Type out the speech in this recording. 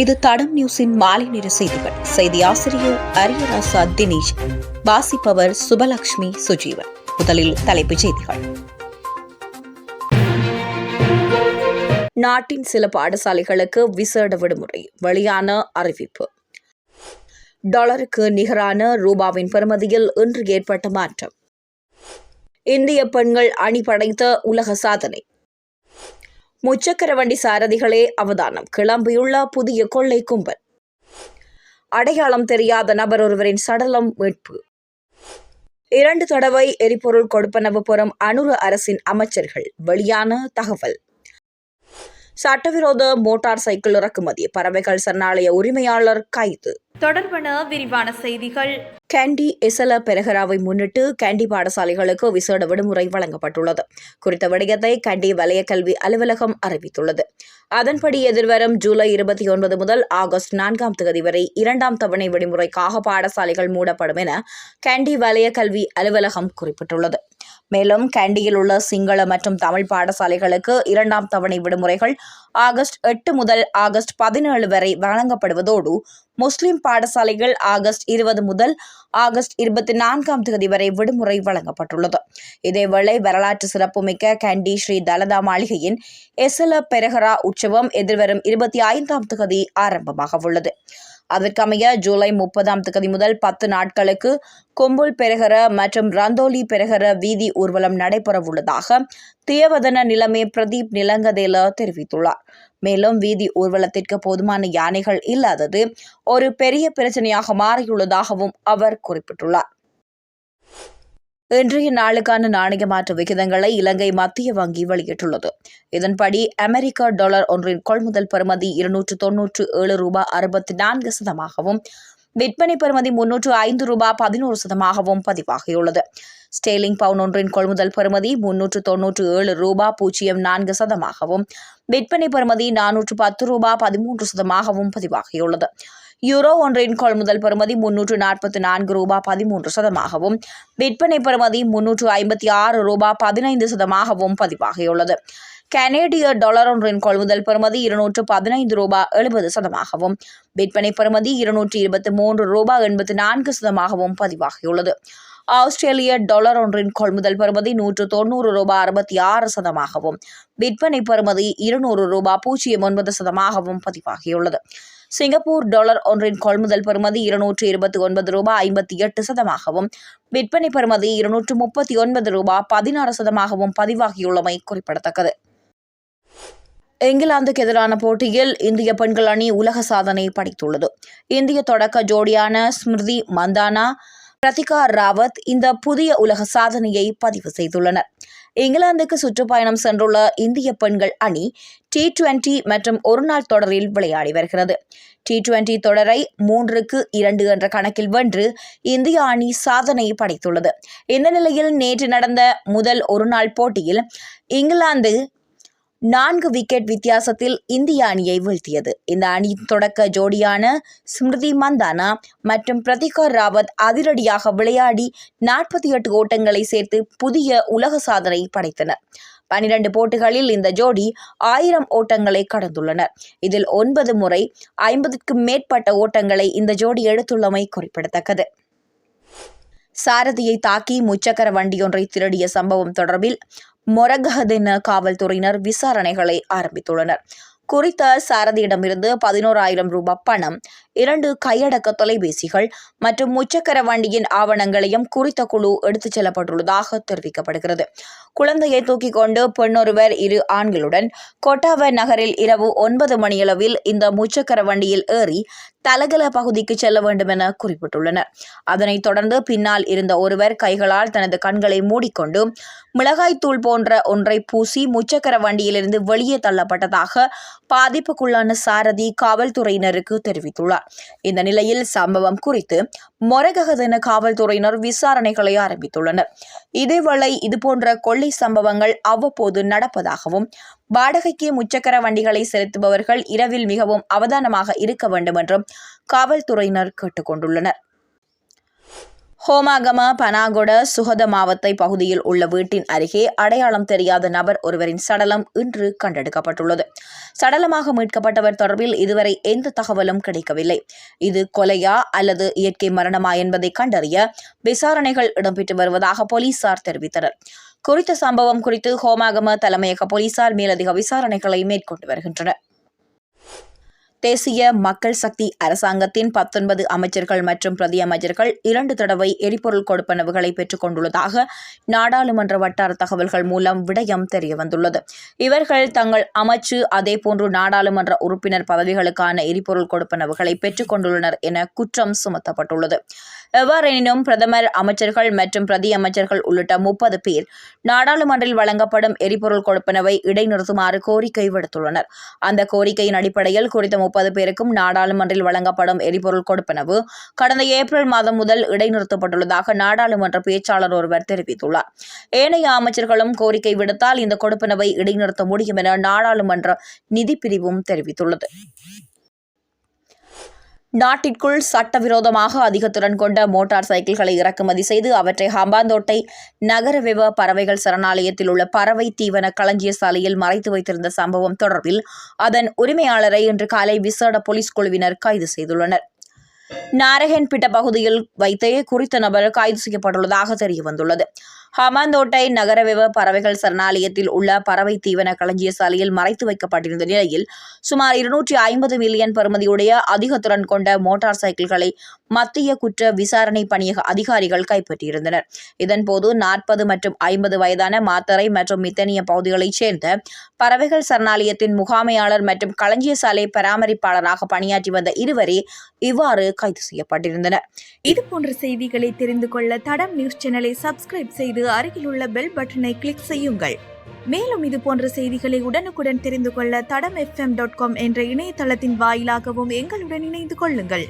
இது தடம் நியூஸின் மாலை நேர செய்திகள். செய்தி ஆசிரியர் அரியராசா தினேஷ் வாசிப்பவர் சுபலக்ஷ்மி சுஜீவன். முதலில் தலைப்புச் செய்திகள். நாட்டின் சில பாடசாலைகளுக்கு விசேட விடுமுறை வெளியான அறிவிப்பு. டாலருக்கு நிகரான ரூபாவின் பெறுமதியில் இன்று ஏற்பட்ட மாற்றம். இந்திய பெண்கள் அணி படைத்த உலக சாதனை முச்சக்கர வண்டி சாரதிகளே அவதானம். கிளம்பியுள்ள புதிய கொள்ளை கும்பல். அடையாளம் தெரியாத நபர் ஒருவரின் சடலம் மீட்பு. இரண்டு தடவை எரிபொருள் கொடுப்பனவு பெறும் அனுர அரசின் அமைச்சர்கள். வெளியான தகவல். சட்டவிரோத மோட்டார் சைக்கிள் இறக்குமதி பறவைகள் சரணாலய உரிமையாளர் கைது. தொடர்பான விரிவான செய்திகள். கேண்டி எசல பெரகராவை முன்னிட்டு கேண்டி பாடசாலைகளுக்கு விசேட விடுமுறை வழங்கப்பட்டுள்ளது. குறித்த விடயத்தை கேண்டி வலய கல்வி அலுவலகம் அறிவித்துள்ளது. அதன்படி எதிர்வரும் ஜூலை இருபத்தி ஒன்பது முதல் ஆகஸ்ட் நான்காம் தேதி வரை இரண்டாம் தவணை விடுமுறைக்காக பாடசாலைகள் மூடப்படும் என கேண்டி வலய கல்வி அலுவலகம் குறிப்பிட்டுள்ளது. மேலும் கேண்டியில் உள்ள சிங்கள மற்றும் தமிழ் பாடசாலைகளுக்கு இரண்டாம் தவணை விடுமுறைகள் ஆகஸ்ட் எட்டு முதல் ஆகஸ்ட் பதினேழு வரை வழங்கப்படுவதோடு முஸ்லிம் பாடசாலைகள் ஆகஸ்ட் இருபது முதல் ஆகஸ்ட் இருபத்தி நான்காம் தேதி வரை விடுமுறை வழங்கப்பட்டுள்ளது. இதேவேளை வரலாற்று சிறப்புமிக்க கேண்டி ஸ்ரீ தலதா மாளிகையின் எசல பெரஹரா உற்சவம் எதிர்வரும் இருபத்தி ஐந்தாம் தேதி ஆரம்பமாக உள்ளது அதற்கமைய ஜூலை முப்பதாம் தேதி முதல் பத்து நாட்களுக்கு கொம்புல் பெருகர மற்றும் ரந்தோலி பெருகர வீதி ஊர்வலம் நடைபெறவுள்ளதாக தியவதன நிலைமை பிரதீப் நிலங்கதேல தெரிவித்துள்ளார். மேலும் வீதி ஊர்வலத்திற்கு போதுமான யானைகள் இல்லாதது ஒரு பெரிய பிரச்சனையாக மாறியுள்ளதாகவும் அவர் குறிப்பிட்டுள்ளார். இன்றைய நாளுக்கான நாணய மாற்று விகிதங்களை இலங்கை மத்திய வங்கி வெளியிட்டுள்ளது. இதன்படி அமெரிக்க டாலர் ஒன்றின் கொள்முதல் பெறுமதி இருநூற்று தொன்னூற்று ஏழு ரூபாய் அறுபத்தி நான்கு சதமாகவும் விற்பனை பெறுமதி முன்னூற்று ஐந்து ரூபாய் பதினோரு சதமாகவும் பதிவாகியுள்ளது. ஸ்டேலிங் பவுன் ஒன்றின் கொள்முதல் பெறுமதி முன்னூற்று தொன்னூற்று ஏழு ரூபாய் பூஜ்ஜியம் நான்கு சதமாகவும் விற்பனை பெறுமதி நானூற்று பத்து ரூபாய் பதிமூன்று சதமாகவும் பதிவாகியுள்ளது. யூரோ ஒன்றின் கொள்முதல் பெறுமதி முன்னூற்று நாற்பத்தி நான்கு ரூபாய் பதிமூன்று சதமாகவும் விற்பனை பெறுமதி முன்னூற்று ஐம்பத்தி ஆறு ரூபாய் பதினைந்து சதமாகவும் பதிவாகியுள்ளது. கனேடிய டாலர் ஒன்றின் கொள்முதல் பெறுமதி இருநூற்று பதினைந்து ரூபாய் எழுபது சதமாகவும் விற்பனை பெறுமதி இருநூற்றி இருபத்தி மூன்று ரூபாய் எண்பத்தி நான்கு சதமாகவும் பதிவாகியுள்ளது. ஆஸ்திரேலிய டாலர் ஒன்றின் கொள்முதல் பெறுமதி நூற்று தொண்ணூறு ரூபாய் அறுபத்தி ஆறு சதமாகவும் விற்பனை பெறுமதி இருநூறு ரூபாய் பூஜ்ஜியம் ஒன்பது சதமாகவும் பதிவாகியுள்ளது. சிங்கப்பூர் டாலர் ஒன்றின் கொள்முதல் பெறுமதி இருநூற்று இருபத்தி ஒன்பது ரூபாய் ஐம்பத்தி எட்டு சதமாகவும் விற்பனை பெறுமதி இருநூற்று முப்பத்தி ஒன்பது ரூபாய் பதினாறு சதமாகவும் பதிவாகியுள்ளமை குறிப்பிடத்தக்கது. இங்கிலாந்துக்கு எதிரான போட்டியில் இந்திய பெண்கள் அணி உலக சாதனை படைத்துள்ளது. இந்திய தொடக்க ஜோடியான ஸ்மிருதி மந்தானா பிரதிகா ராவத் இந்த புதிய உலக சாதனையை பதிவு செய்துள்ளனர். இங்கிலாந்துக்கு சுற்றுப்பயணம் சென்றுள்ள இந்திய பெண்கள் அணி டி டுவெண்டி மற்றும் ஒருநாள் தொடரில் விளையாடி வருகிறது. டி டுவெண்டி தொடரை மூன்றுக்கு இரண்டு என்ற கணக்கில் வென்று இந்திய அணி சாதனை படைத்துள்ளது. இந்த நிலையில் நேற்று நடந்த முதல் ஒருநாள் போட்டியில் இங்கிலாந்து நான்கு விக்கெட் வித்தியாசத்தில் இந்திய அணியை வீழ்த்தியது. இந்த அணியின் தொடக்க ஜோடியான ஸ்மிருதி மந்தானா மற்றும் பிரதிகா ராவத் அதிரடியாக விளையாடி நாற்பத்தி எட்டு ஓட்டங்களை சேர்த்து புதிய உலக சாதனை படைத்தனர். பனிரெண்டு போட்டிகளில் இந்த ஜோடி ஆயிரம் ஓட்டங்களை கடந்துள்ளனர். இதில் ஒன்பது முறை ஐம்பதுக்கும் மேற்பட்ட ஓட்டங்களை இந்த ஜோடி எடுத்துள்ளமை குறிப்பிடத்தக்கது. சாரதியை தாக்கி முச்சக்கர வண்டியொன்றை திருடிய சம்பவம் தொடர்பில் மொரகஹதென காவல்துறையினர் விசாரணைகளை ஆரம்பித்துள்ளனர். குறித்த சாரதியிடமிருந்து பதினோராயிரம் ரூபாய் பணம் இரண்டு கையடக்க தொலைபேசிகள் மற்றும் முச்சக்கர வண்டியின் ஆவணங்களையும் குறித்த குழு எடுத்துச் செல்லப்பட்டுள்ளதாக தெரிவிக்கப்படுகிறது. குழந்தையை தூக்கிக் கொண்டு பெண்ணொருவர் இரு ஆண்களுடன் கொட்டாவ நகரில் இரவு ஒன்பது மணியளவில் இந்த முச்சக்கர வண்டியில் ஏறி தலகல பகுதிக்கு செல்ல வேண்டும் என குறிப்பிட்டுள்ளனர். அதனைத் தொடர்ந்து பின்னால் இருந்த ஒருவர் கைகளால் தனது கண்களை மூடிக்கொண்டு மிளகாய்த்தூள் போன்ற ஒன்றை பூசி முச்சக்கர வண்டியிலிருந்து வெளியே தள்ளப்பட்டதாக பாதிப்புக்குள்ளான சாரதி காவல்துறையினருக்கு தெரிவித்துள்ளார். இந்த நிலையில் சம்பவம் குறித்து மொரகதின காவல்துறையினர் விசாரணைகளை ஆரம்பித்துள்ளனர். இதேவேளை இதுபோன்ற கொள்ளை சம்பவங்கள் அவ்வப்போது நடப்பதாகவும் வாடகைக்கு முச்சக்கர வண்டிகளை செலுத்துபவர்கள் இரவில் மிகவும் அவதானமாக இருக்க வேண்டும் என்றும் காவல்துறையினர் கேட்டுக்கொண்டுள்ளனர். ஹோமாகம பனாகொட சுகத மாவத்தை பகுதியில் உள்ள வீட்டின் அருகே அடையாளம் தெரியாத நபர் ஒருவரின் சடலம் இன்று கண்டெடுக்கப்பட்டுள்ளது. சடலமாக மீட்கப்பட்டவர் தொடர்பில் இதுவரை எந்த தகவலும் கிடைக்கவில்லை. இது கொலையா அல்லது இயற்கை மரணமா என்பதை கண்டறிய விசாரணைகள் இடம்பெற்று வருவதாக போலீசார் தெரிவித்தனர். குறித்த சம்பவம் குறித்து ஹோமாகம தலைமையக போலீசார் மேலதிக விசாரணைகளை மேற்கொண்டு வருகின்றனர். தேசிய மக்கள் சக்தி அரசாங்கத்தின் பத்தொன்பது அமைச்சர்கள் மற்றும் பிரதியமைச்சர்கள் இரண்டு தடவை எரிபொருள் கொடுப்பனவுகளை பெற்றுக் கொண்டுள்ளதாக நாடாளுமன்ற வட்டார தகவல்கள் மூலம் விடயம் தெரியவந்துள்ளது. இவர்கள் தங்கள் அமைச்சு அதேபோன்று நாடாளுமன்ற உறுப்பினர் பதவிகளுக்கான எரிபொருள் கொடுப்பனவுகளை பெற்றுக் கொண்டுள்ளனர் என குற்றம் சுமத்தப்பட்டுள்ளது. எவ்வாறெனினும் பிரதமர் அமைச்சர்கள் மற்றும் பிரதியமைச்சர்கள் உள்ளிட்ட முப்பது பேர் நாடாளுமன்றில் வழங்கப்படும் எரிபொருள் கொடுப்பனவை இடைநிறுத்துமாறு கோரிக்கை விடுத்துள்ளனர். அந்த கோரிக்கையின் அடிப்படையில் குறித்த முப்பது பேருக்கும் நாடாளுமன்றில் வழங்கப்படும் எரிபொருள் கொடுப்பனவு கடந்த ஏப்ரல் மாதம் முதல் இடைநிறுத்தப்பட்டுள்ளதாக நாடாளுமன்ற பேச்சாளர் ஒருவர் தெரிவித்துள்ளார். ஏனைய அமைச்சர்களும் கோரிக்கை விடுத்தால் இந்த கொடுப்பனவை இடைநிறுத்த முடியும் என நாடாளுமன்ற நிதிப்பிரிவும் தெரிவித்துள்ளது. நாட்டிற்குள் சட்டவிரோதமாக அதிகத்துடன் கொண்ட மோட்டார் சைக்கிள்களை இறக்குமதி செய்து அவற்றை ஹம்பாந்தோட்டை நகரவிவ பறவைகள் சரணாலயத்தில் உள்ள பறவை தீவன களஞ்சிய சாலையில் மறைத்து வைத்திருந்த சம்பவம் தொடர்பில் அதன் உரிமையாளரை இன்று காலை விசேட போலீஸ் குழுவினர் கைது செய்துள்ளனர். நாரகன்பிட்ட பகுதியில் வைத்தே குறித்த நபர் கைது செய்யப்பட்டுள்ளதாக தெரியவந்துள்ளது. ஹமாந்தோட்டை நகரவிவ பறவைகள் சரணாலயத்தில் உள்ள பறவை தீவன களஞ்சிய சாலையில் மறைத்து வைக்கப்பட்டிருந்த நிலையில் சுமார் இருநூற்றி ஐம்பது மில்லியன் பெறுமதியுடைய அதிக திறன் கொண்ட மோட்டார் சைக்கிள்களை மத்திய குற்ற விசாரணை பணியக அதிகாரிகள் கைப்பற்றியிருந்தனர். இதன்போது நாற்பது மற்றும் ஐம்பது வயதான மாத்தரை மற்றும் மித்தனிய பகுதிகளைச் சேர்ந்த பறவைகள் சரணாலயத்தின் முகாமையாளர் மற்றும் களஞ்சிய சாலை பராமரிப்பாளராக பணியாற்றி வந்த இருவரே இவ்வாறு கைது செய்யப்பட்டிருந்தனர். இதுபோன்ற செய்திகளை தெரிந்து கொள்ள தடம் நியூஸ் சேனலை சப்ஸ்கிரைப் செய்து அருகில் உள்ள பெல் பட்டனை கிளிக் செய்யுங்கள். மேலும் இது போன்ற செய்திகளை உடனுக்குடன் தெரிந்து கொள்ள தடம் எஃப்எம் டாட் காம் என்ற இணையதளத்தின் வாயிலாகவும் எங்களுடன் இணைந்து கொள்ளுங்கள்.